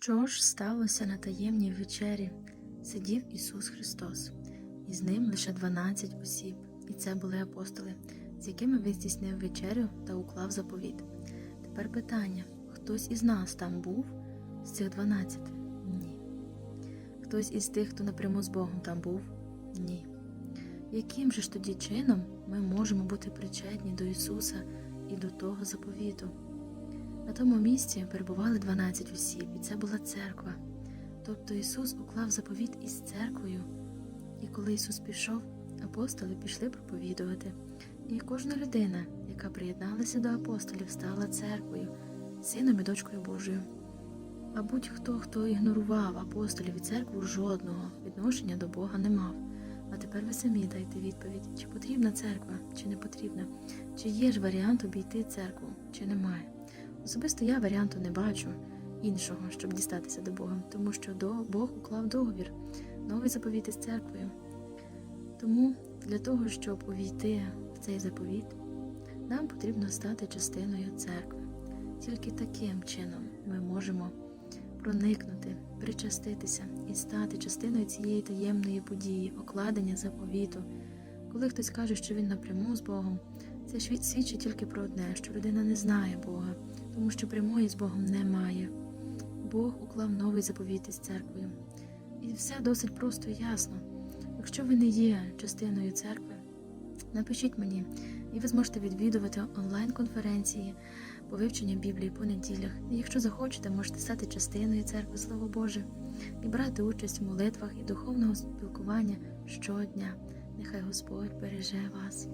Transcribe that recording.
Що ж сталося на таємній вечері? Сидів Ісус Христос, і з ним лише дванадцять осіб, і це були апостоли, з якими він здійснив вечерю та уклав заповіт. Тепер питання: хтось із нас там був з цих дванадцяти? Ні. Хтось із тих, хто напряму з Богом там був? Ні. Яким же ж тоді чином ми можемо бути причетні до Ісуса і до того заповіту? На тому місці перебували 12 осіб, і це була церква. Тобто Ісус уклав заповіт із церквою. І коли Ісус пішов, апостоли пішли проповідувати. І кожна людина, яка приєдналася до апостолів, стала церквою, сином і дочкою Божою. А будь-хто, хто ігнорував апостолів і церкву, жодного відношення до Бога не мав. А тепер ви самі дайте відповідь, чи потрібна церква, чи не потрібна, чи є ж варіант обійти церкву, чи немає. Особисто я варіанту не бачу іншого, щоб дістатися до Бога, тому що до Бог уклав договір, новий заповіт із церквою. Тому для того, щоб увійти в цей заповіт, нам потрібно стати частиною церкви. Тільки таким чином ми можемо проникнути, причаститися і стати частиною цієї таємної події, окладення заповіту. Коли хтось каже, що він напряму з Богом, це свід- свідчить тільки про одне, що людина не знає Бога, тому що прямої з Богом немає. Бог уклав новий заповіт із церквою. І все досить просто і ясно. Якщо ви не є частиною церкви, напишіть мені, і ви зможете відвідувати онлайн-конференції по вивченню Біблії по неділях. І якщо захочете, можете стати частиною церкви, слава Боже, і брати участь в молитвах і духовного спілкування щодня. Нехай Господь береже вас.